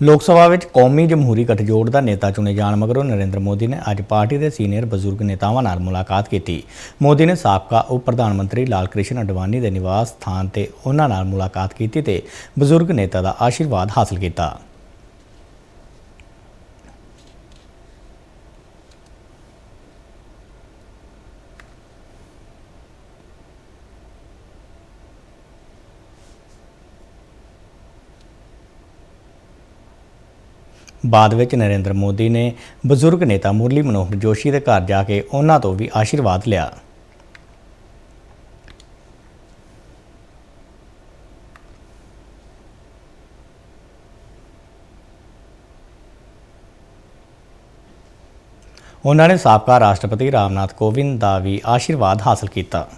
ਲੋਕ ਸਭਾ ਵਿੱਚ ਕੌਮੀ ਜਮਹੂਰੀ ਗਠਜੋੜ ਦਾ ਨੇਤਾ ਚੁਣੇ ਜਾਣ ਮਗਰੋਂ ਨਰਿੰਦਰ ਮੋਦੀ ਨੇ ਅੱਜ ਪਾਰਟੀ ਦੇ ਸੀਨੀਅਰ ਬਜ਼ੁਰਗ ਨੇਤਾਵਾਂ ਨਾਲ ਮੁਲਾਕਾਤ ਕੀਤੀ। ਮੋਦੀ ਨੇ ਸਾਬਕਾ ਉਪ ਪ੍ਰਧਾਨ ਮੰਤਰੀ ਲਾਲ ਕ੍ਰਿਸ਼ਨ ਅਡਵਾਨੀ ਦੇ ਨਿਵਾਸ ਸਥਾਨ ਤੇ ਉਹਨਾਂ ਨਾਲ ਮੁਲਾਕਾਤ ਕੀਤੀ ਤੇ ਬਜ਼ੁਰਗ ਨੇਤਾ ਦਾ ਆਸ਼ੀਰਵਾਦ ਹਾਸਲ ਕੀਤਾ। ਬਾਅਦ ਵਿੱਚ ਨਰਿੰਦਰ ਮੋਦੀ ਨੇ ਬਜ਼ੁਰਗ ਨੇਤਾ ਮੁਰਲੀ ਮਨੋਹਰ ਜੋਸ਼ੀ ਦੇ ਘਰ ਜਾ ਕੇ ਉਹਨਾਂ ਤੋਂ ਵੀ ਆਸ਼ੀਰਵਾਦ ਲਿਆ। ਉਹਨਾਂ ਨੇ ਸਾਬਕਾ ਰਾਸ਼ਟਰਪਤੀ ਰਾਮਨਾਥ ਕੋਵਿੰਦ ਦਾ ਵੀ ਆਸ਼ੀਰਵਾਦ ਹਾਸਲ ਕੀਤਾ।